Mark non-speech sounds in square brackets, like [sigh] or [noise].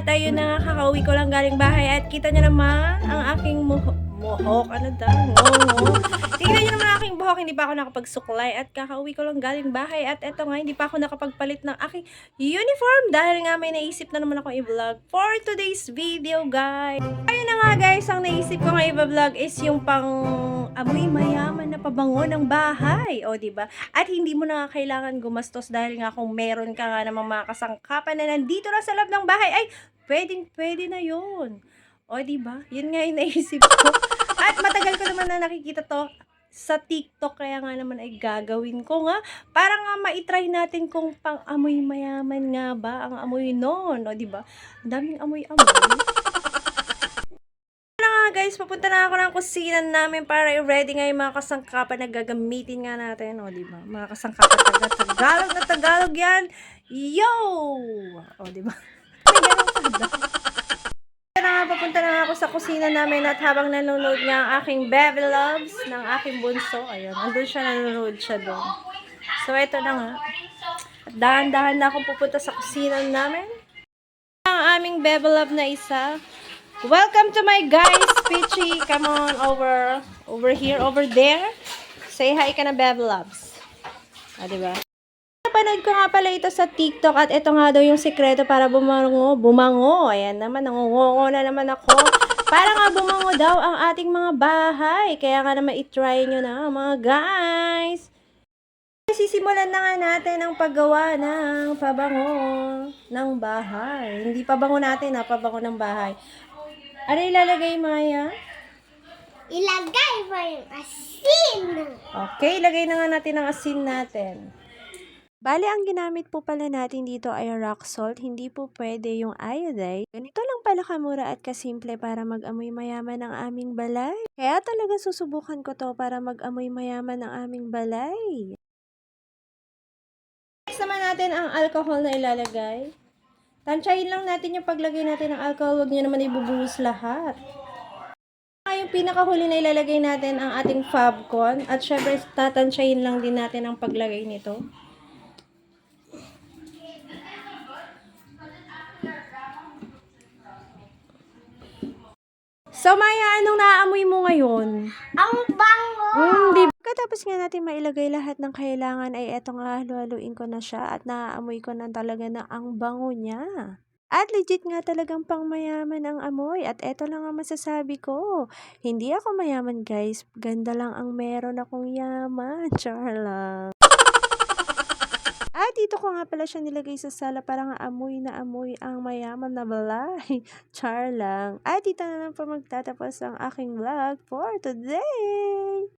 At ayun na nga, kakauwi ko lang galing bahay at kita niyo naman ang aking muho muhok. Ano daw? Ngongo. Buhok. Hindi pa ako nakapagsuklay at kakauwi ko lang galing bahay. At eto nga, hindi pa ako nakapagpalit ng aking uniform dahil nga may naisip na naman ako i-vlog for today's video, guys. Ayun na nga, guys. Ang naisip ko nga i-vlog is yung pang amoy mayaman na pabango ng bahay. O, di ba? At hindi mo na nga kailangan gumastos dahil nga kung meron ka nga namang mga kasangkapan na nandito na sa loob ng bahay, ay, pwedeng pwede na yun. O, di ba? Yun nga yung [laughs] naisip ko. At matagal ko naman na nakikita to sa TikTok, kaya nga naman ay gagawin ko nga. Para nga maitry natin kung pang amoy mayaman nga ba ang amoy noon. O, di ba? Ang daming amoy-amoy. nga guys, papunta na ako ng kusina namin para i-ready nga yung mga kasangkapan na gagamitin nga natin. O, di ba? Mga kasangkapan talaga. Tagalog na Tagalog yan. Yo! O, di ba? Kaya na ako sa kusina namin at habang nanonood nga ang aking Bebe Loves ng aking bunso, ayun, andun siya, nanonood siya doon. So, ito na nga. Dahan-dahan na akong pupunta sa kusina namin. Ang aming Bebe Love na isa. Welcome to my guys, Peachy. Come on over, over here, over there. Say hi ka na, Bebe Loves. Ah, diba? Napanood ko nga pala ito sa TikTok at ito nga daw yung sekreto para bumango, bumango. Ayan naman, nangungongo na naman ako. Para nga bumango daw ang ating mga bahay. Kaya nga naman itry nyo na mga guys. Sisimulan na nga natin ang paggawa ng pabango ng bahay. Hindi pabango natin ha, pabango ng bahay. Ano ilalagay, Maya? Ilagay mo yung asin. Okay, ilagay na nga natin ang asin natin. Bale, ang ginamit po pala natin dito ay rock salt, hindi po pwede yung iodine. Ganito lang pala kamura at kasimple para mag-amoy mayaman ang aming balay. Kaya talaga susubukan ko to para mag-amoy mayaman ang aming balay. Next natin ang alcohol na ilalagay. Tansyahin lang natin yung paglagay natin ng alcohol, huwag nyo naman ibubuhos lahat. Yung pinakahuli na ilalagay natin ang ating Fabcon at syempre tatansyahin lang din natin ang paglagay nito. So Maya, anong naamoy mo ngayon? Ang bango. Mm, di ba? Katapos nga natin mailagay lahat ng kailangan ay eto nga halu-haluin ko na siya at naaamoy ko na talaga na ang bango niya. At legit nga talagang pang mayaman ang amoy at eto lang ang masasabi ko. Hindi ako mayaman guys, ganda lang ang meron akong yaman. [laughs] Char lang. Dito ko nga pala siya nilagay sa sala para nga amoy na amoy ang mayaman na balay. [laughs] Char lang. At dito na lang po magtatapos ang aking vlog for today.